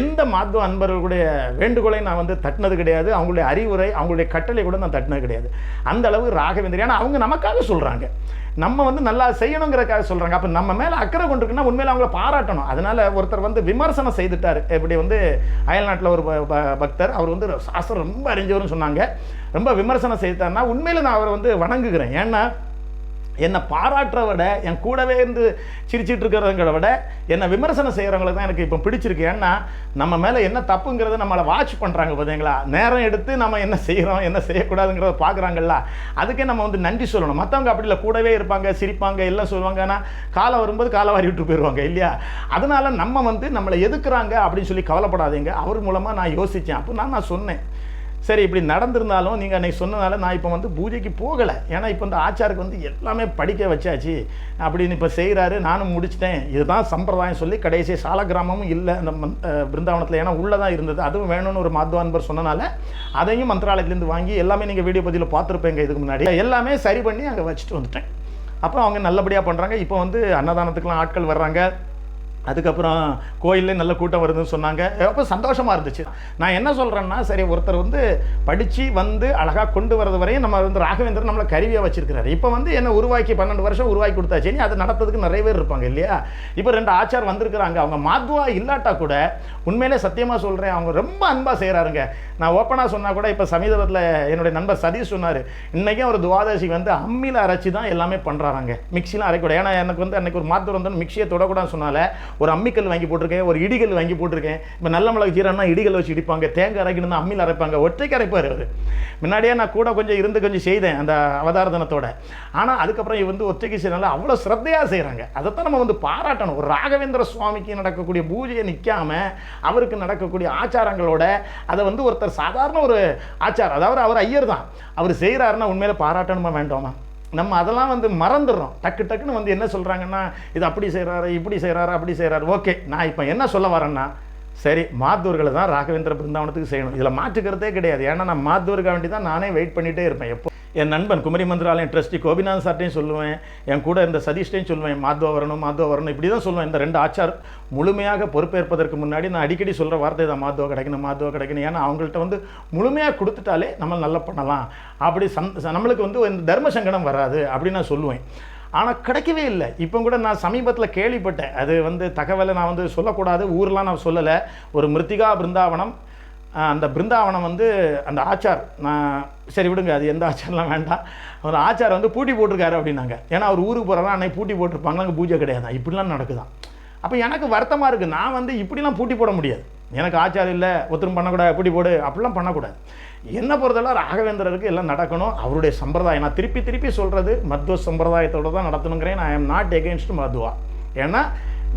எந்த மாத்து அன்பர்களுடைய வேண்டுகோளை நான் வந்து தட்டினது கிடையாது. அவங்களுடைய அறிவுரை அவங்களுடைய கட்டளை கூட நான் தட்டினது கிடையாது. அந்த அளவு ராகவேந்திரன் ஏன்னா அவங்க நமக்காக சொல்கிறாங்க நம்ம வந்து நல்லா செய்யணுங்கிறக்காக சொல்கிறாங்க அப்போ நம்ம மேலே அக்கறை கொண்டிருக்குன்னா உண்மையில அவங்கள பாராட்டணும். அதனால ஒருத்தர் வந்து விமர்சனம் செய்துட்டார். இப்படி வந்து அயல்நாட்டில் ஒரு ப- ப- பக்தர் அவர் வந்து சாஸ்திரம் ரொம்ப அறிஞ்சவர்னு சொன்னாங்க. ரொம்ப விமர்சனம் செய்தார்னா உண்மையில் நான் அவரை வந்து வணங்குகிறேன். ஏன்னா என்னை பாராட்டுற விட என் கூடவே இருந்து சிரிச்சிட்டு இருக்கிறவங்கள விட என்னை விமர்சனம் செய்கிறவங்களை தான் எனக்கு இப்போ பிடிச்சிருக்கு. ஏன்னா நம்ம மேலே என்ன தப்புங்கிறத நம்மளை வாட்ச் பண்ணுறாங்க பார்த்தீங்களா நேரம் எடுத்து நம்ம என்ன செய்கிறோம் என்ன செய்யக்கூடாதுங்கிறத பார்க்குறாங்கல்ல அதுக்கே நம்ம வந்து நன்றி சொல்லணும். மற்றவங்க அப்படி இல்லை கூடவே இருப்பாங்க சிரிப்பாங்க எல்லாம் சொல்லுவாங்க. ஆனால் காலை வரும்போது காலை வாரி விட்டு போயிடுவாங்க இல்லையா? அதனால் நம்ம வந்து நம்மளை எதுக்குறாங்க அப்படின்னு சொல்லி கவலைப்படாதீங்க. அவர் மூலமாக நான் யோசித்தேன் அப்போ நான் நான் சொன்னேன். சரி இப்படி நடந்திருந்தாலும் நீங்கள் அன்றைக்கி சொன்னனால நான் இப்போ வந்து பூஜைக்கு போகலை. ஏன்னா இப்போ இந்த ஆச்சாருக்கு வந்து எல்லாமே படிக்க வச்சாச்சு. அப்படின்னு இப்போ செய்கிறாரு நானும் முடிச்சிட்டேன். இதுதான் சம்பிரதாயம் சொல்லி கடைசி சால கிராமமும் இல்லை. அந்த பிருந்தாவனத்தில் ஏன்னா உள்ளே தான் இருந்தது. அதுவும் வேணும்னு ஒரு மாத்வான்பர் சொன்னனால அதையும் மந்திராலயத்துலேருந்து வாங்கி எல்லாமே நீங்கள் வீடியோ பதிவில் பார்த்துருப்பேங்க இதுக்கு முன்னாடி. எல்லாமே சரி பண்ணி அங்கே வச்சுட்டு வந்துட்டேன். அப்போ அவங்க நல்லபடியாக பண்ணுறாங்க இப்போ வந்து அன்னதானத்துக்குலாம் ஆட்கள் வர்றாங்க. அதுக்கப்புறம் கோயில்ல நல்ல கூட்டம் வருதுன்னு சொன்னாங்க. அப்போ சந்தோஷமாக இருந்துச்சு. நான் என்ன சொல்கிறேன்னா சரி ஒருத்தர் வந்து படித்து வந்து அழகாக கொண்டு வரது வரையும் நம்ம வந்து ராகவேந்திரன் நம்மளை கருவியாக வச்சிருக்கிறாரு. இப்போ வந்து என்ன உருவாக்கி பன்னெண்டு வருஷம் உருவாக்கி கொடுத்தாச்சு. நீ அதை நடத்துறதுக்கு நிறைய பேர் இருப்பாங்க இல்லையா? இப்போ ரெண்டு ஆச்சார் வந்திருக்கிறாங்க. அவங்க மாத்வா இல்லாட்டா கூட உண்மையிலே சத்தியமாக சொல்கிறேன் அவங்க ரொம்ப அன்பாக செய்கிறாருங்க நான் ஓப்பனாக சொன்னால் கூட இப்போ சமீபத்தில் என்னுடைய நண்பர் சதீஷ் சொன்னார் இன்றைக்கும் ஒரு துவாதசி வந்து அம்மியில் அரைச்சி தான் எல்லாமே பண்ணுறாங்க மிக்சிலாம் அரைக்கூடாது ஏன்னா எனக்கு வந்து அன்றைக்கி ஒரு மாத்துவர் வந்து மிக்சியை தொடக்கூடாதுன்னு சொன்னால ஒரு அம்மிக்கல் வாங்கி போட்டிருக்கேன் ஒரு இடிகல் வாங்கி போட்டிருக்கேன். இப்போ நல்ல மிளகு ஜீரம்னா இடிகல் வச்சு இடிப்பாங்க தேங்காய் அரைக்கணும் அம்மியில் அரைப்பாங்க ஒற்றைக்கு அரைப்பார் அவர். முன்னாடியே நான் கூட கொஞ்சம் இருந்து கொஞ்சம் செய்தேன் அந்த அவதார தினத்தோட ஆனால் அதுக்கப்புறம் இவ வந்து ஒற்றைக்கு செய்யறனால அவ்வளோ ஸ்ரத்தையாக செய்கிறாங்க அதைத்தான் நம்ம வந்து பாராட்டணும். ஒரு ராகவேந்திர சுவாமிக்கு நடக்கக்கூடிய பூஜையை நிற்காமல் அவருக்கு நடக்கக்கூடிய ஆச்சாரங்களோட அதை வந்து ஒருத்தர் சாதாரண ஒரு ஆச்சாரம் அதாவது அவர் ஐயர் தான் அவர் செய்கிறாருன்னா உண்மையில் பாராட்டணுமா வேண்டாமா? நம்ம அதெல்லாம் வந்து மறந்துடுறோம். டக்கு டக்குன்னு வந்து என்ன சொல்கிறாங்கன்னா இது அப்படி செய்கிறாரு இப்படி செய்கிறாரு அப்படி செய்கிறாரு ஓகே நான் இப்போ என்ன சொல்ல வரேன்னா சரி மாத்தூர்களை தான் ராகவேந்திர பிருந்தாவனத்துக்கு செய்யணும். இதில் மாற்றுக்கிறதே கிடையாது. ஏன்னா நான் மாத்தூருக்கு வேண்டி தான் நானே வெயிட் பண்ணிகிட்டே இருப்பேன். எப்போ என் நண்பன் குமரி மந்திராலயம் ட்ரஸ்டி கோபிநாத் சார்ட்டையும் சொல்லுவேன். என் கூட இருந்த சதீஷ்டையும் சொல்லுவேன் மாத்வா வரணும் மாத்வா வரணும் இப்படி தான் சொல்லுவேன். இந்த ரெண்டு ஆச்சார் முழுமையாக பொறுப்பேற்பதற்கு முன்னாடி நான் அடிக்கடி சொல்கிற வார்த்தை தான் மாத்வா கிடைக்கணும் மாத்வா கிடைக்கணும் ஏன்னா அவங்கள்ட்ட வந்து முழுமையாக கொடுத்துட்டாலே நம்ம நல்லா பண்ணலாம். அப்படி சந் நம்மளுக்கு வந்து இந்த தர்ம சங்கடம் வராது அப்படின்னு நான் சொல்லுவேன். ஆனால் கிடைக்கவே இல்லை. இப்போ கூட நான் சமீபத்தில் கேள்விப்பட்டேன். அது வந்து தகவலை நான் வந்து சொல்லக்கூடாது ஊரெலாம் நான் சொல்லலை. ஒரு மிருத்திகா பிருந்தாவனம் அந்த பிருந்தாவனம் வந்து அந்த ஆச்சார் நான் சரி விடுங்க அது எந்த ஆச்சாரம்லாம் வேண்டாம். அவர் ஆச்சார் வந்து பூட்டி போட்டிருக்காரு அப்படின்னாங்க. ஏன்னா அவர் ஊருக்கு போகிறதா அன்னைக்கு பூட்டி போட்டிருப்பாங்க அங்கே பூஜை கிடையாது. இப்படிலாம் நடக்குதான். அப்போ எனக்கு வருத்தமாக இருக்குது நான் வந்து இப்படிலாம் பூட்டி போட முடியாது. எனக்கு ஆச்சார் இல்லை ஒருத்தரும் பண்ணக்கூடாது பூட்டி போடு அப்படிலாம் பண்ணக்கூடாது. என்ன பொறுத்தளவு ராகவேந்திரருக்கு எல்லாம் நடக்கணும். அவருடைய சம்பிரதாயம் நான் திருப்பி திருப்பி சொல்கிறது மத்வ சம்பிரதாயத்தோட தான் நடத்தணுங்கிறேன். நான் எம் நாட் எகென்ஸ்ட் மத்வா. ஏன்னா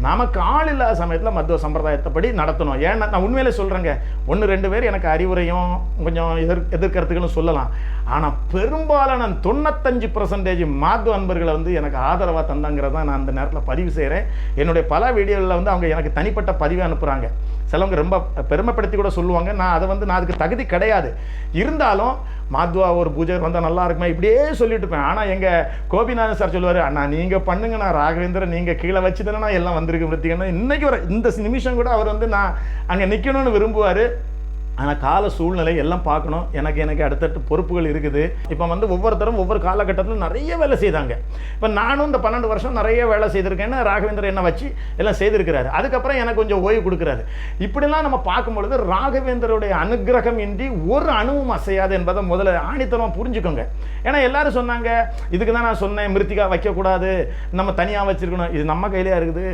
நமக்கு ஆள் இல்லாத சமயத்தில் மத்துவ சம்பிரதாயத்தைப்படி நடத்தணும். ஏன்னா நான் உண்மையிலே சொல்கிறேங்க ஒன்று ரெண்டு பேர் எனக்கு அறிவுரையும் கொஞ்சம் எதிர் எதிர்கருத்துகளும் சொல்லலாம். ஆனால் பெரும்பாலான தொண்ணூத்தஞ்சு பர்சன்டேஜ் மாத்து அன்பர்களை வந்து எனக்கு ஆதரவாக தந்தாங்கிறத நான் அந்த நேரத்தில் பதிவு செய்கிறேன் என்னுடைய பல வீடியோவில் வந்து அவங்க எனக்கு தனிப்பட்ட பதிவை அனுப்புகிறாங்க சிலவங்க ரொம்ப பெருமைப்படுத்தி கூட சொல்லுவாங்க. நான் அதை வந்து நான் அதுக்கு தகுதி கிடையாது. இருந்தாலும் மாத்வா ஒரு பூஜை வந்தால் நல்லா இருக்குமே இப்படியே சொல்லிட்டு இருப்பேன். ஆனால் எங்கள் கோபிநாதன் சார் சொல்லுவார் அண்ணா நீங்கள் பண்ணுங்க நான் ராகவேந்திரன் நீங்கள் கீழே வச்சு தானே நான் எல்லாம் வந்திருக்கு மிருத்திகன்னு இன்னைக்கு வர இந்த நிமிஷம் கூட அவர் வந்து நான் அங்கே நிற்கணும்னு விரும்புவார். ஆனால் கால சூழ்நிலை எல்லாம் பார்க்கணும். எனக்கு எனக்கு அடுத்தடுத்து பொறுப்புகள் இருக்குது. இப்போ வந்து ஒவ்வொருத்தரும் ஒவ்வொரு காலகட்டத்தில் நிறைய வேலை செய்தாங்க. இப்போ நானும் இந்த பன்னெண்டு வருஷம் நிறைய வேலை செய்திருக்கேன்னு ராகவேந்திரன் என்ன வச்சு எல்லாம் செய்திருக்கிறாரு. அதுக்கப்புறம் எனக்கு கொஞ்சம் ஓய்வு கொடுக்குறாரு. இப்படிலாம் நம்ம பார்க்கும் பொழுது ராகவேந்தருடைய அனுகிரகம் இன்றி ஒரு அணுவும் அசையாது என்பதை முதல்ல ஆணித்தனமாக புரிஞ்சுக்கோங்க. ஏன்னா எல்லாரும் சொன்னாங்க இதுக்கு தான் நான் சொன்னேன் மிருத்திகா வைக்கக்கூடாது. நம்ம தனியாக வச்சுருக்கணும். இது நம்ம கையிலேயே இருக்குது?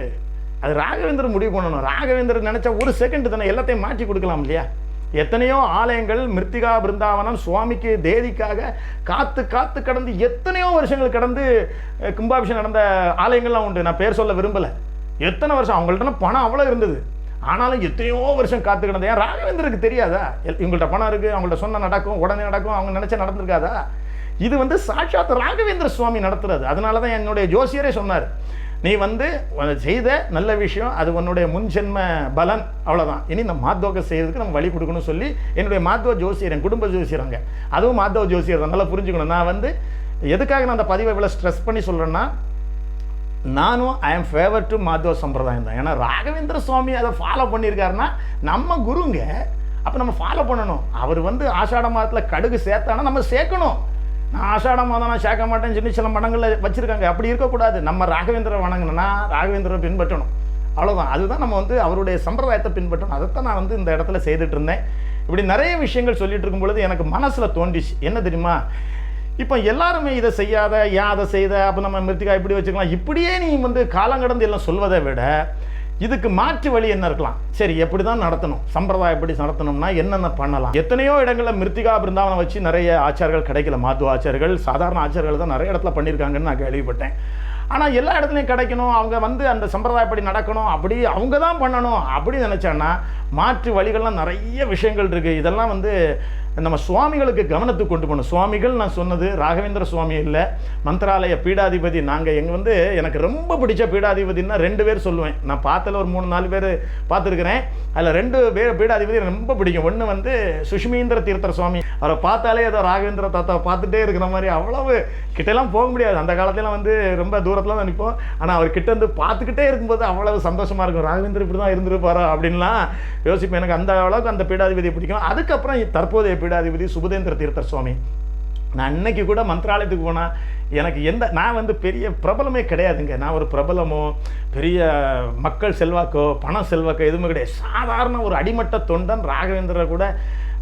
அது ராகவேந்திரன் முடிவு பண்ணணும். ராகவேந்தர் நினச்சா ஒரு செகண்ட் தானே எல்லாத்தையும் மாற்றி கொடுக்கலாம் இல்லையா? எத்தனையோ ஆலயங்கள் மிருத்திகா பிருந்தாவனம் சுவாமிக்கு தேதிக்காக காத்து காத்து கடந்து எத்தனையோ வருஷங்கள் கடந்து கும்பாபிஷன் நடந்த ஆலயங்கள்லாம் உண்டு. நான் பேர் சொல்ல விரும்பலை. எத்தனை வருஷம்? அவங்கள்ட்ட பணம் அவ்வளோ இருந்தது. ஆனாலும் எத்தனையோ வருஷம் காத்து கிடந்தது ஏன் ராகவேந்தருக்கு தெரியாதா? எல்- இவங்கள்ட்ட பணம் இருக்குது அவங்கள்ட்ட சொன்ன நடக்கும் உடனே நடக்கும் அவங்க நினச்சா நடந்திருக்காதா? இது வந்து சாட்சாத் ராகவேந்திர சுவாமி நடத்துறது. அதனால தான் என்னுடைய ஜோசியரே சொன்னார். நீ வந்து செய்த நல்ல விஷயம் அது உன்னுடைய முன்ஜென்ம பலன் அவ்வளோதான் இனி இந்த மாத்வோக செய்யறதுக்கு நம்ம வழி கொடுக்கணும்னு சொல்லி என்னுடைய மாத்தவ ஜோசியர் என் குடும்ப ஜோசியராங்க அதுவும் மாத்தவ ஜோசியர் தான். நல்லா புரிஞ்சுக்கணும். நான் வந்து எதுக்காக நான் அந்த பதிவை இவ்வளோ ஸ்ட்ரெஸ் பண்ணி சொல்கிறேன்னா நானும் I am favour to Madhva சம்பிரதாயம் தான். ஏன்னா ராகவேந்திர சுவாமி அதை ஃபாலோ பண்ணியிருக்காருன்னா நம்ம குருங்க அப்போ நம்ம ஃபாலோ பண்ணணும். அவர் வந்து ஆஷாட மாதத்தில் கடுகு சேர்த்தானா நம்ம சேர்க்கணும். நான் ஆஷாட மாதம் நான் சேர்க்க மாட்டேன் சின்ன சில மடங்களில் வச்சுருக்காங்க. அப்படி இருக்கக்கூடாது. நம்ம ராகவேந்திர வணங்கணும்னா ராகவேந்திரரை பின்பற்றணும். அவ்வளோதான் அதுதான் நம்ம வந்து அவருடைய சம்பிரதாயத்தை பின்பற்றணும். அதைத்தான் நான் வந்து இந்த இடத்துல செய்துட்டு இருந்தேன். இப்படி நிறைய விஷயங்கள் சொல்லிட்டு இருக்கும் பொழுது எனக்கு மனசில் தோண்டிச்சு என்ன தெரியுமா? இப்போ எல்லாருமே இதை செய்யாத ஏன் அதை செய்த? அப்போ நம்ம மிருத்திகா இப்படி வச்சுக்கலாம். இப்படியே நீ வந்து காலங்கடந்து எல்லாம் சொல்வதை விட இதுக்கு மாற்று வழி என்ன இருக்கலாம்? சரி எப்படி தான் நடத்தணும்? சம்பிரதாயம் எப்படி நடத்தணும்னா என்னென்ன பண்ணலாம்? எத்தனையோ இடங்களில் மிருத்திகா பிருந்தாவனம் வச்சு நிறைய ஆச்சார்கள் கிடைக்கல. மாத்துவ ஆச்சார்கள் சாதாரண ஆச்சார்கள் தான் நிறைய இடத்துல பண்ணியிருக்காங்கன்னு நான் கேள்விப்பட்டேன். ஆனால் எல்லா இடத்துலையும் கிடைக்கணும். அவங்க வந்து அந்த சம்பிரதாயப்படி நடக்கணும்? அப்படி அவங்க தான் பண்ணணும். அப்படி நினச்சான்னா மாற்று வழிகள்லாம் நிறைய விஷயங்கள் இருக்குது இதெல்லாம் வந்து நம்ம சுவாமிகளுக்கு கவனத்துக்கு கொண்டு போகணும். சுவாமிகள் நான் சொன்னது ராகவேந்திர சுவாமி இல்லை மந்திராலய பீடாதிபதி. நாங்கள் எங்கள் வந்து எனக்கு ரொம்ப பிடிச்ச பீடாதிபதினா ரெண்டு பேர் சொல்லுவேன். நான் பார்த்தல ஒரு மூணு நாலு பேர் பார்த்துருக்குறேன். அதில் ரெண்டு பேர் பீடாதிபதி எனக்கு ரொம்ப பிடிக்கும். ஒன்று வந்து சுஷ்மீந்திர தீர்த்தர் சுவாமி. அவரை பார்த்தாலே ஏதோ ராகவேந்திர தாத்தாவை பார்த்துட்டே இருக்கிற மாதிரி அவ்வளவு கிட்டலாம் போக முடியாது. அந்த காலத்திலாம் வந்து ரொம்ப தூரத்தில் தான் நிற்போம் ஆனால் அவர் கிட்ட இருந்து பார்த்துக்கிட்டே இருக்கும்போது அவ்வளவு சந்தோஷமாக இருக்கும். ராகவேந்திர இப்படி தான் இருந்திருப்பாரா அப்படின்லாம் யோசிப்பேன். எனக்கு அந்த அளவுக்கு அந்த பீடாதிபதி பிடிக்கும். அதுக்கப்புறம் தற்போதைய பீடாதிபதி சுபதேந்திர தீர்த்தர் சுவாமி. நான் அன்னைக்கு கூட மந்திராலயத்துக்கு போனால் எனக்கு எந்த நான் வந்து பெரிய பிரபலமே கிடையாதுங்க. நான் ஒரு பிரபலமோ பெரிய மக்கள் செல்வாக்கோ பண செல்வாக்கோ எதுவுமே கிடையாது. சாதாரண ஒரு அடிமட்ட தொண்டன் ராகவேந்திர கூட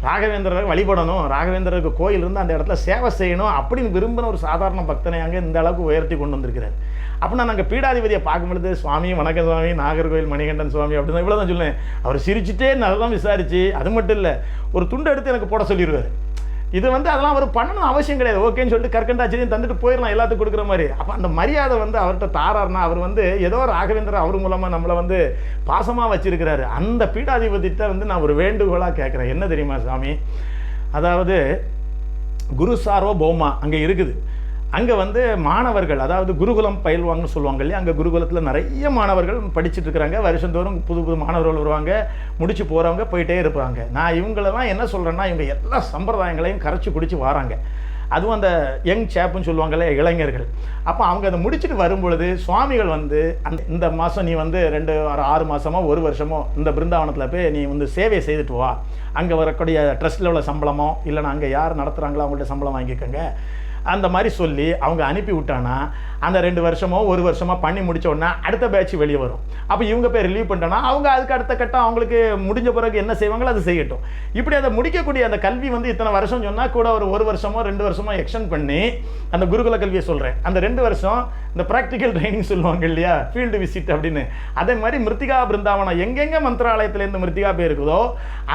ராகவேந்திரரை வழிபடணும். ராகவேந்திரருக்கு கோயில் இருந்து அந்த இடத்துல சேவை செய்யணும் அப்படின்னு விரும்பின ஒரு சாதாரண பக்தனை அங்கே இந்த அளவுக்கு உயர்த்தி கொண்டு வந்திருக்கிறார். அப்படின்னா நாங்கள் பீடாதிபதியை பார்க்கும் பொழுது சுவாமி வணக்கம் சுவாமி நாகர்கோவில் மணிகண்டன் சுவாமி அப்படின்னு இவ்வளோ தான் சொல்லுவேன். அவர் சிரிச்சுட்டே நல்லா விசாரிச்சு அது மட்டும் இல்லை ஒரு துண்டு எடுத்து எனக்கு போட சொல்லிடுவார் இது வந்து அதெல்லாம் அவர் பண்ணணும் அவசியம் கிடையாது. ஓகேன்னு சொல்லிட்டு கற்கண்டாச்சரியம் தந்துட்டு போயிடலாம் எல்லாத்துக்கும் கொடுக்குற மாதிரி. அப்போ அந்த மரியாதை வந்து அவர்கிட்ட தாராருன்னா அவர் வந்து ஏதோ ராகவேந்திரர் அவர் மூலமாக நம்மளை வந்து பாசமாக வச்சிருக்கிறாரு. அந்த பீடாதிபதிட்ட வந்து நான் ஒரு வேண்டுகோளாக கேட்குறேன். என்ன தெரியுமா சாமி? அதாவது குரு சாரோ பௌமா அங்கே இருக்குது. அங்கே வந்து மாணவர்கள் அதாவது குருகுலம் பயில்வாங்கன்னு சொல்லுவாங்க இல்லையா அங்கே குருகுலத்தில் நிறைய மாணவர்கள் படிச்சுட்டு இருக்கிறாங்க. வருஷந்தோறும் புது புது மாணவர்கள் வருவாங்க முடிச்சு போகிறவங்க போயிட்டே இருப்பாங்க. நான் இவங்களெல்லாம் என்ன சொல்கிறேன்னா இவங்க எல்லா சம்பிரதாயங்களையும் கரைச்சி குடிச்சு வராங்க. அதுவும் அந்த யங் சேப்புன்னு சொல்லுவாங்கல்ல இளைஞர்கள். அப்போ அவங்க அதை முடிச்சுட்டு வரும்பொழுது சுவாமிகள் வந்து அந்த இந்த மாதம் நீ வந்து ரெண்டு ஒரு ஆறு மாதமோ ஒரு வருஷமோ இந்த பிருந்தாவனத்தில் போய் நீ வந்து சேவை செய்துட்டு வா. அங்கே வரக்கூடிய ட்ரஸ்ட்டில் உள்ள சம்பளமோ இல்லைனா அங்கே யார் நடத்துகிறாங்களோ அவங்கள்ட்ட சம்பளம் வாங்கிக்கோங்க. அந்த மாதிரி சொல்லி அவங்க அனுப்பி விட்டானா அந்த ரெண்டு வருஷமோ ஒரு வருஷமோ பண்ணி முடித்தோடனே அடுத்த பேட்ச் வெளியே வரும். அப்போ இவங்க போய் ரிலீவ் பண்ணிட்டோன்னா அவங்க அதுக்கு அடுத்த கட்டம் அவங்களுக்கு முடிஞ்ச பிறகு என்ன செய்வாங்களோ அது செய்யட்டும். இப்படி அதை முடிக்கக்கூடிய அந்த கல்வி வந்து இத்தனை வருஷம் சொன்னால் கூட ஒரு ஒரு வருஷமோ ரெண்டு வருஷமோ எக்ஸ்டெண்ட் பண்ணி அந்த குருகுல கல்வியை சொல்கிறேன் அந்த ரெண்டு வருஷம் இந்த ப்ராக்டிக்கல் ட்ரைனிங் சொல்லுவாங்க இல்லையா? ஃபீல்டு விசிட் அப்படின்னு. அதே மாதிரி மிருத்திகா பிருந்தாவனம் எங்கெங்கே மந்திராலயத்துலேருந்து மிருத்திகா போயிருக்குதோ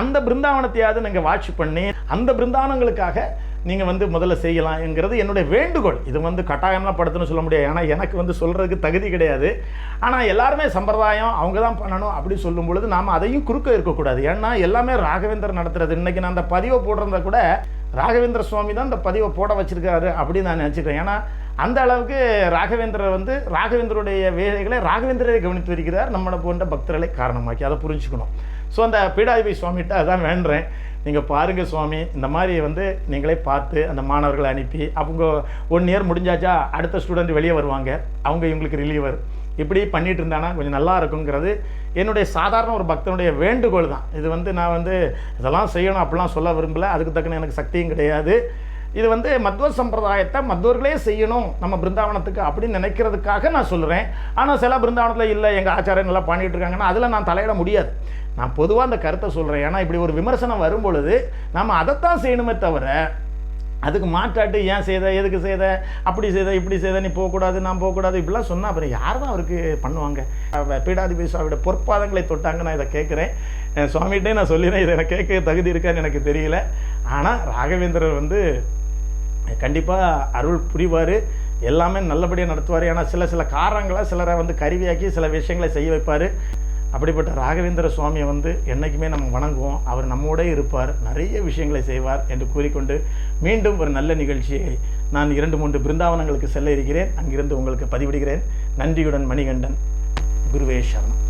அந்த பிருந்தாவனத்தையாவது நீங்கள் வாட்ச் பண்ணி அந்த பிருந்தாவனங்களுக்காக நீங்கள் வந்து முதல்ல செய்யலாம்ங்கிறது என்னுடைய வேண்டுகோள். இது வந்து கட்டாயம்லாம் படுத்துன்னு சொல்ல முடியாது. ஏன்னா எனக்கு வந்து சொல்கிறதுக்கு தகுதி கிடையாது. ஆனால் எல்லாருமே சம்பிரதாயம் அவங்க தான் பண்ணணும் அப்படி சொல்லும் பொழுது நாம் அதையும் குறுக்க இருக்கக்கூடாது. ஏன்னா எல்லாமே ராகவேந்தர் நடத்துறது. இன்றைக்கி நான் அந்த பதிவை போடுறத கூட ராகவேந்திர சுவாமி தான் இந்த பதிவை போட வச்சுருக்காரு அப்படின்னு நான் நினச்சிக்கிறேன். ஏன்னா அந்த அளவுக்கு ராகவேந்திரர் வந்து ராகவேந்தருடைய வேலைகளை ராகவேந்திரரை கவனித்து வருகிறார். நம்மளை போன்ற பக்தர்களை காரணமாக்கி அதை புரிஞ்சுக்கணும். ஸோ அந்த பீடாதிபதி சுவாமிகிட்ட அதான் வேண்டுறேன் நீங்கள் பாருங்கள் சுவாமி இந்த மாதிரி வந்து நீங்களே பார்த்து அந்த மாணவர்களை அனுப்பி அவங்க ஒன் இயர் முடிஞ்சாச்சா அடுத்த ஸ்டூடெண்ட் வெளியே வருவாங்க. அவங்க இவங்களுக்கு ரிலீவர் இப்படி பண்ணிட்டு இருந்தானா கொஞ்சம் நல்லா இருக்குங்கிறது என்னுடைய சாதாரண ஒரு பக்தனுடைய வேண்டுகோள் தான். இது வந்து நான் வந்து இதெல்லாம் செய்யணும் அப்படிலாம் சொல்ல விரும்பல. அதுக்கு தக்கன எனக்கு சக்தியும் கிடையாது. இது வந்து மத்வ சம்பிரதாயத்தை மத்வர்களே செய்யணும் நம்ம பிருந்தாவனத்துக்கு அப்படின்னு நினைக்கிறதுக்காக நான் சொல்கிறேன் ஆனால் சில பிருந்தாவனத்தில் இல்லை எங்கள் ஆச்சாரியன் நல்லா பண்ணிகிட்டு இருக்காங்கன்னா அதில் நான் தலையிட முடியாது. நான் பொதுவாக அந்த கருத்தை சொல்கிறேன் ஏன்னா இப்படி ஒரு விமர்சனம் வரும் பொழுது நம்ம அதைத்தான் செய்யணுமே தவிர அதுக்கு மாற்றாட்டு ஏன் செய்த எதுக்கு செய்த அப்படி செய்த இப்படி செய்த நீ போகக்கூடாது நான் போகக்கூடாது இப்படிலாம் சொன்னால் அப்புறம் யார் தான் அவருக்கு பண்ணுவாங்க? பீடாதிபதி சுவாமியோட பொற்பாதங்களை தொட்டாங்க நான் இதை கேட்குறேன். சுவாமிகிட்டே நான் சொல்லிடுறேன் இதை எனக்கு கேட்க தகுதி இருக்கான்னு எனக்கு தெரியல. ஆனால் ராகவேந்திரர் வந்து கண்டிப்பாக அருள் புரிவார். எல்லாமே நல்லபடியாக நடத்துவார். ஏன்னா சில சில காரணங்களை சிலரை வந்து கருவியாக்கி சில விஷயங்களை செய்ய வைப்பார். அப்படிப்பட்ட ராகவேந்திர சுவாமியை வந்து என்றைக்குமே நம்ம வணங்குவோம். அவர் நம்மோட இருப்பார். நிறைய விஷயங்களை செய்வார் என்று கூறிக்கொண்டு மீண்டும் ஒரு நல்ல நிகழ்ச்சியை நான் இரண்டு மூன்று பிருந்தாவனங்களுக்கு செல்ல இருக்கிறேன். அங்கிருந்து உங்களுக்கு பதிவிடுகிறேன். நன்றியுடன் மணிகண்டன். குருவே சரணம்.